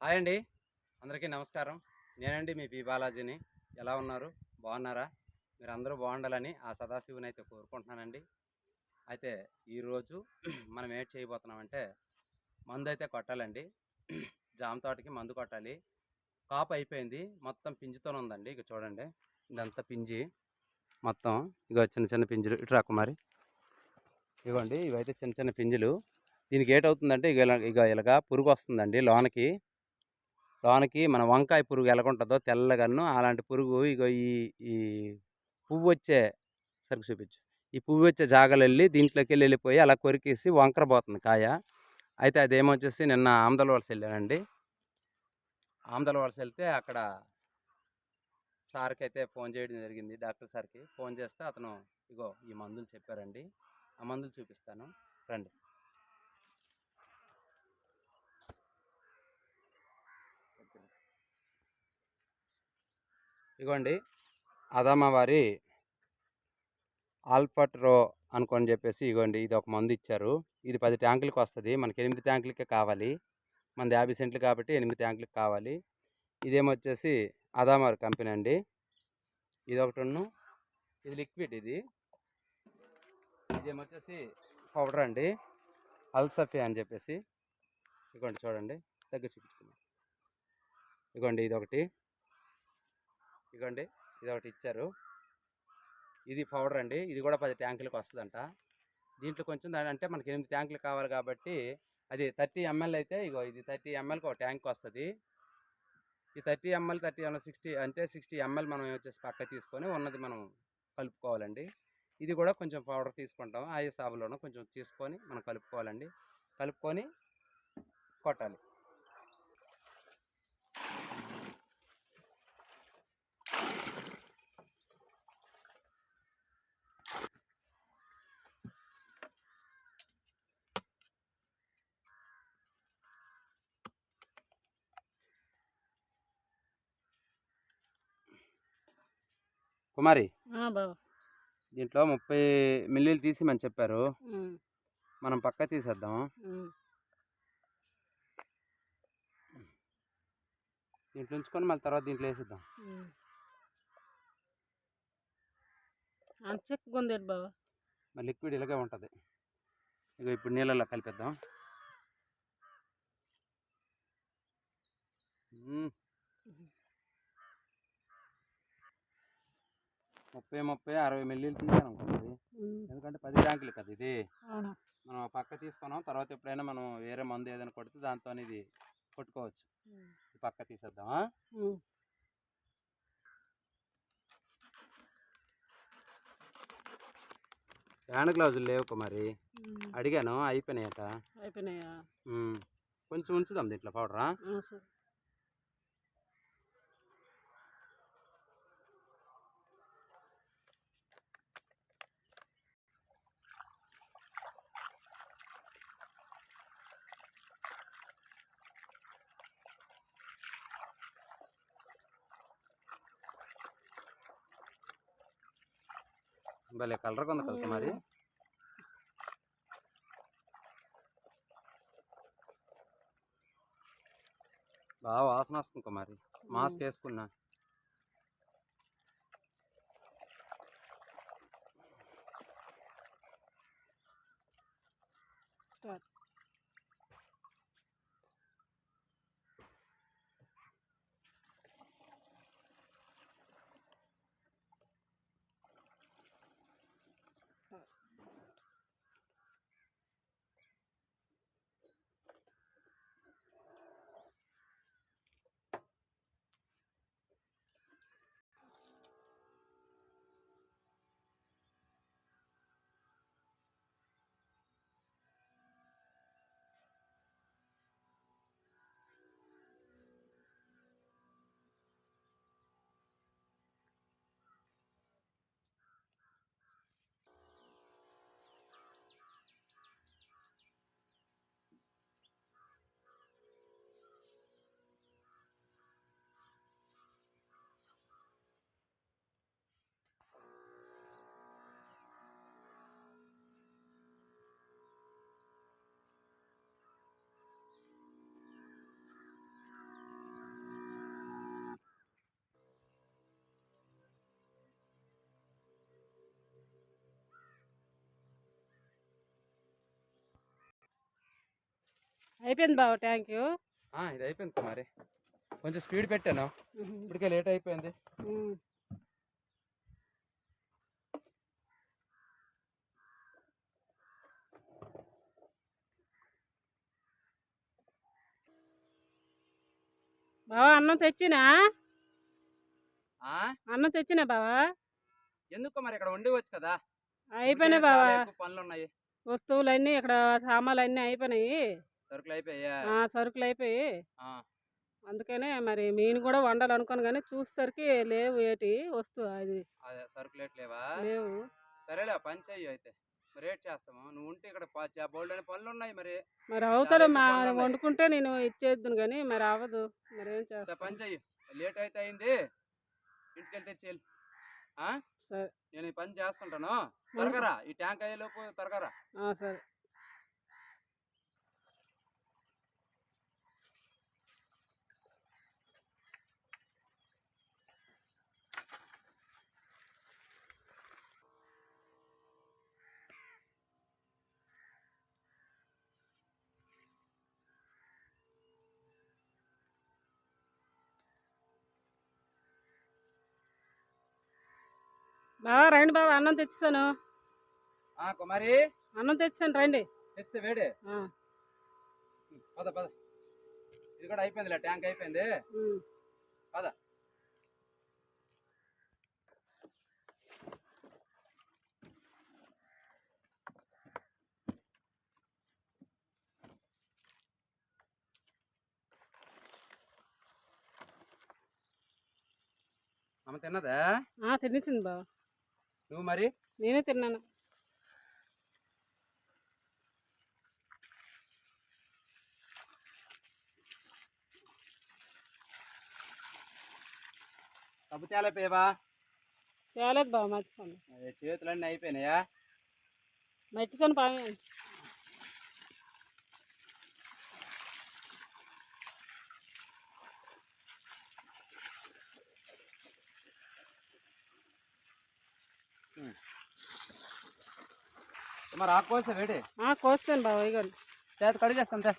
Hi అండి. అందరికీ నమస్కారం. నేనండి మీ పి బాలాజీని. ఎలా ఉన్నారు? బాగున్నారా? మీరు అందరూ బాగుండాలని ఆ సదాశివుని అయితే కోరుకుంటున్నానండి. అయితే ఈరోజు మనం ఏం చేయబోతున్నామంటే మందు అయితే కొట్టాలండి. జామ తోటకి మందు కొట్టాలి. కాపు అయిపోయింది. మొత్తం పింజితోనే ఉందండి. ఇక చూడండి. ఇదంతా పింజి. మొత్తం ఇగో చిన్న చిన్న పింజులు. ఇటు రా మరి ఇగోండి. ఇవైతే చిన్న చిన్న పింజులు. దీనికి ఏటవుతుందంటే ఇక ఇలా ఇక ఇలాగా పురుగు వస్తుందండి లోనకి. లోనకి మన వంకాయ పురుగు ఎలాగుంటుందో తెల్లగన్ను అలాంటి పురుగు ఇగో ఈ ఈ పువ్వు వచ్చే సరుకు చూపించు. ఈ పువ్వు వచ్చే జాగలు వెళ్ళి దీంట్లోకి వెళ్ళి వెళ్ళిపోయి అలా కొరికేసి వంకరపోతుంది కాయ. అయితే అదేమొచ్చేసి నిన్న ఆమదల వలస వెళ్ళానండి. ఆమదల వలస వెళ్తే అక్కడ సార్కి అయితే ఫోన్ చేయడం జరిగింది డాక్టర్ సార్కి. ఫోన్ చేస్తే అతను ఇగో ఈ మందులు చెప్పారండి. ఆ మందులు చూపిస్తాను. రండి. ఇగోండి. అదమ్మ వారి అనుకోని అనుకొని చెప్పేసి ఇగోండి ఇది ఒక మందు ఇచ్చారు. ఇది పది ట్యాంకులకు వస్తుంది. మనకి ఎనిమిది ట్యాంకులకే కావాలి. మనది యాభై సెంట్లు కాబట్టి ఎనిమిది ట్యాంకులకు కావాలి. ఇదేమొచ్చేసి అదామార్ కంపెనీ అండి. ఇది ఒకటి ఇది లిక్విడ్ ఇది. ఇదేమొచ్చేసి పౌడర్ అండి. అల్సఫే అని చెప్పేసి. ఇగోండి చూడండి. దగ్గర చూపించుకుందాం. ఇగోండి ఇది ఒకటి ఇగోండి ఇది ఒకటి ఇచ్చారు. ఇది పౌడర్ అండి ఇది కూడా పది ట్యాంకులకు వస్తుందంట. దీంట్లో కొంచెం దాని అంటే మనకి ఎనిమిది ట్యాంకులు కావాలి కాబట్టి అది థర్టీ ఎంఎల్ అయితే ఇగో ఇది థర్టీ ఎంఎల్కి ఒక ట్యాంక్ వస్తుంది. ఈ thirty ML thirty ML sixty అంటే సిక్స్టీ ఎంఎల్ మనం వచ్చేసి పక్క తీసుకొని ఉన్నది మనం కలుపుకోవాలండి. ఇది కూడా కొంచెం పౌడర్ తీసుకుంటాం ఆ సాబులోనూ కొంచెం తీసుకొని మనం కలుపుకోవాలండి. కలుపుకొని కొట్టాలి. కుమారి దీంట్లో ముప్పై మిల్లీలు తీసి మనం చెప్పారు మనం పక్క తీసేద్దాం. దీంట్లో ఉంచుకొని మళ్ళీ తర్వాత దీంట్లో వేసేద్దాం. ఉంది బావ? మరి లిక్విడ్ ఇలాగే ఉంటుంది. ఇక ఇప్పుడు నీళ్ళల్లో కలిపేద్దాం. ముప్పై ముప్పై అరవై మిల్లీలు తీసాను అనుకోండి ఎందుకంటే పది ట్యాంకులు కదా ఇది. మనం పక్క తీసుకున్నాం తర్వాత ఎప్పుడైనా మనం వేరే మందు ఏదైనా కొడితే దాంతో ఇది కొట్టుకోవచ్చు. ఈ పక్క తీసేద్దామా. హ్యాండ్ గ్లౌజులు లేవు కుమారి ఉమ్. అడిగాను అయిపోయినాయట. అయిపోయినాయా. కొంచెం ఉంచుదాం దీంట్లో పౌడరా? భలే కలర్ ఉంది కదా కుమారి బాగా వాసన వస్తుంది కుమారి మాస్క్ వేసుకున్నా. అయిపోయింది బావ థ్యాంక్ యూ ఇది అయిపోయింది కుమారి కొంచెం స్పీడ్ పెట్టాను? ఇప్పటికే లేట్ అయిపోయింది. బావా అన్నం తెచ్చినా? అన్నం తెచ్చినా బావా? ఎందుకు మరి ఇక్కడ ఉండవచ్చు కదా? అయిపోయినాయి బావా. పనులు ఉన్నాయి. వస్తువులన్నీ ఇక్కడ సామాన్లు అన్నీ అయిపోయినాయి. సరుకులు అయిపోయా సరుకులు అయిపోయి అందుకనే మరి మీను కూడా వండాలనుకోను కానీ చూసేసరికి లేవు ఏటి వస్తువు అది. సరుకులు ఎట్లేవా లేవు? సరేలే పని చెయ్యి అయితే. రేట్ చేస్తాము. నువ్వు ఉంటే ఇక్కడ బోల్డ్ అని పనులు ఉన్నాయి మరి. మరి ఎక్కువ మా. వండుకుంటే నేను ఇచ్చేద్దును కానీ మరి అవ్వదు. మరి ఏం చేస్తా పని చెయ్యి. లేట్ అయితే అయింది. ఇంటికి వెళ్తే చెల్లి నేను ఈ పని చేస్తుంటాను. త్వరగా ఈ ట్యాంక్ అయ్యేలోపు త్వరగా సరే. బావా రండి బావా అన్నం తెచ్చాను ఆ కుమారి. అన్నం తెచ్చాను రండి. తెచ్చే వేడే. పద పద. ఇది కూడా అయిపోయిందిలే ట్యాంక్ అయిపోయింది. పద. అమ్మ తిన్నదా? తినేసింది బావ. నువ్వు మరి? నేనే తిన్నాను. డబ్బు తేలేపోయావా తేలేదు బావ మర్చిపోండి చేతులన్నీ అయిపోయినాయా? మట్టితో పామే మరి ఆకోసే వేడి? ఆ, కోస్తాను బావ ఇగోండి చేత కడిగేస్తాం తే.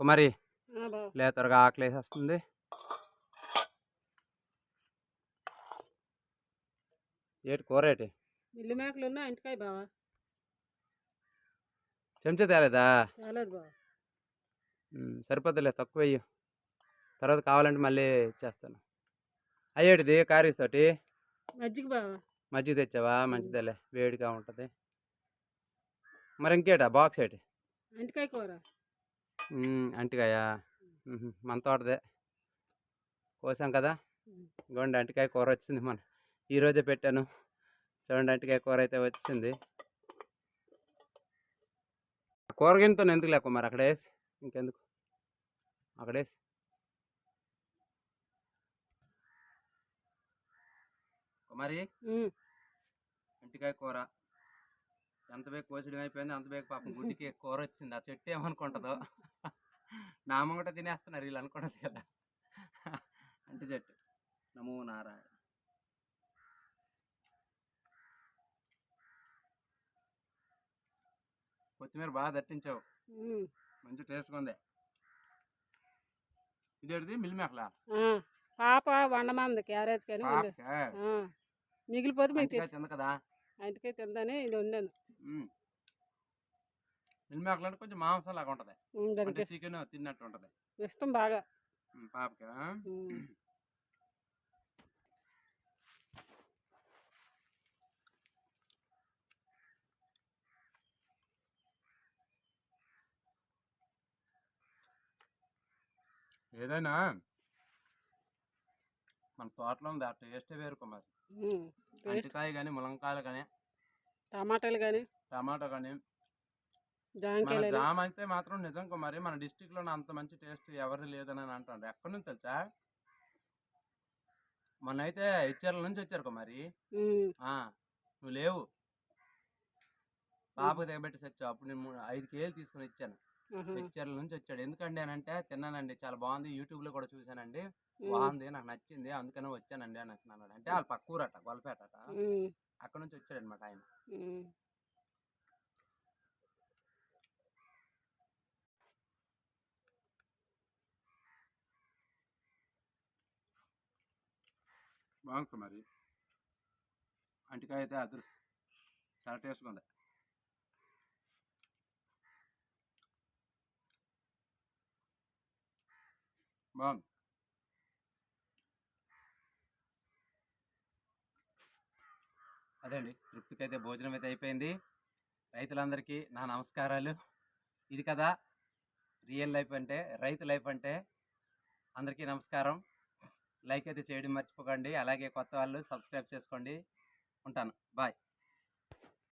కుమారి ఆ, లే త్వరగా ఆకలి వేసేస్తుంది. ఏటి కూర ఏటి? ఇల్లు మేకలు ఉన్నా ఇంటికాయ బావ? చెంచా తేలేదా? తేలేదు బావ. ఉమ్, సరిపోద్దులే తక్కువ వెయ్యి తర్వాత కావాలంటే మళ్ళీ ఇచ్చేస్తాను అయ్యేటిది కారీస్ తోటి. మజ్జిగ బావ? మజ్జిగ తెచ్చావా? మంచిదేలే. వేడిగా ఉంటుంది. మరి ఇంకేటా? బాక్స్ ఏంటి? ఇంటికాయ కూర. అంటికాయ. మన తోటదే. కోసాం కదా? గోండి అంటికాయ కూర వచ్చింది మన ఈరోజే పెట్టాను. చూడండి అంటికాయ కూర అయితే వచ్చింది. కూరగాయలతో ఎందుకు లేక మరి అక్కడ వేసి? ఇంకెందుకు? అక్కడ కుమారి ఉమ్. అంటికాయ కూర? ఎంత బేగ కోసడం అయిపోయింది అంత బేగ పాపం గుడ్డికి కూర వచ్చింది ఆ చెట్టు ఏమనుకుంటుందో. నా ముంగట తినేస్తున్నారు వీళ్ళు అనుకుంటుంది కదా. అంటి చెట్టు. నమో నారాయణ. కొత్తిమీర బాగా దట్టించావు. మంచి టేస్ట్గా ఉంది. ఇదేంటిది? మిల్ మేకలా? ఆ, పాప వండమంది క్యారేజ్ కానీ మిగిలిపోతే మీకు తింది కదా ఇంటికాయ తిందని ఇది వండాను మ్మ్. మిల్ మేకలు అంటే కొంచెం మాంసం లాగా ఉంటుంది చికెన్ తిన్నట్టు ఉంటుంది. ఇష్టం బాగా. పాపకా ఏదైనా మన తోటలో ఉంది. ఆ టేస్టే వేరు కుమార్. అంటికాయ కానీ ములంకాయలు కానీ టమాటాలు కానీ టమాటో కానీ మన జామ అయితే మాత్రం నిజం కుమారి. మన డిస్టిక్లో అంత మంచి టేస్ట్ ఎవరిది లేదని అని అంటారు ఎక్కడి నుంచి తెలుసా? మొన్న అయితే ఇచ్చారుల నుంచి వచ్చారు కుమారి. నువ్వు లేవు. పాపకు దిగబెట్టి తెచ్చావు అప్పుడు నేను ఐదు కేజీలు తీసుకుని ఇచ్చాను. వెచ్చర్ల నుంచి వచ్చాడు. ఎందుకండి అని అంటే తిన్నానండి. చాలా బాగుంది. యూట్యూబ్లో కూడా చూసానండి బాగుంది. నాకు నచ్చింది. అందుకనే వచ్చానండి అని అంటే వాళ్ళు పక్క ఊరట అక్కడ నుంచి వచ్చాడు అనమాట ఆయన. బాగుంది మరి అంటికాయ అయితే అదృస్ చాలా టేస్ట్గా ఉంది. బాగుంది అదే అండి తృప్తికి అయితే భోజనం అయితే అయిపోయింది. రైతులందరికీ నా నమస్కారాలు. ఇది కదా రియల్ లైఫ్ అంటే రైతు లైఫ్ అంటే అందరికీ నమస్కారం. లైక్ అయితే చేయడం మర్చిపోకండి. అలాగే కొత్త వాళ్ళు సబ్స్క్రైబ్ చేసుకోండి. ఉంటాను. బాయ్.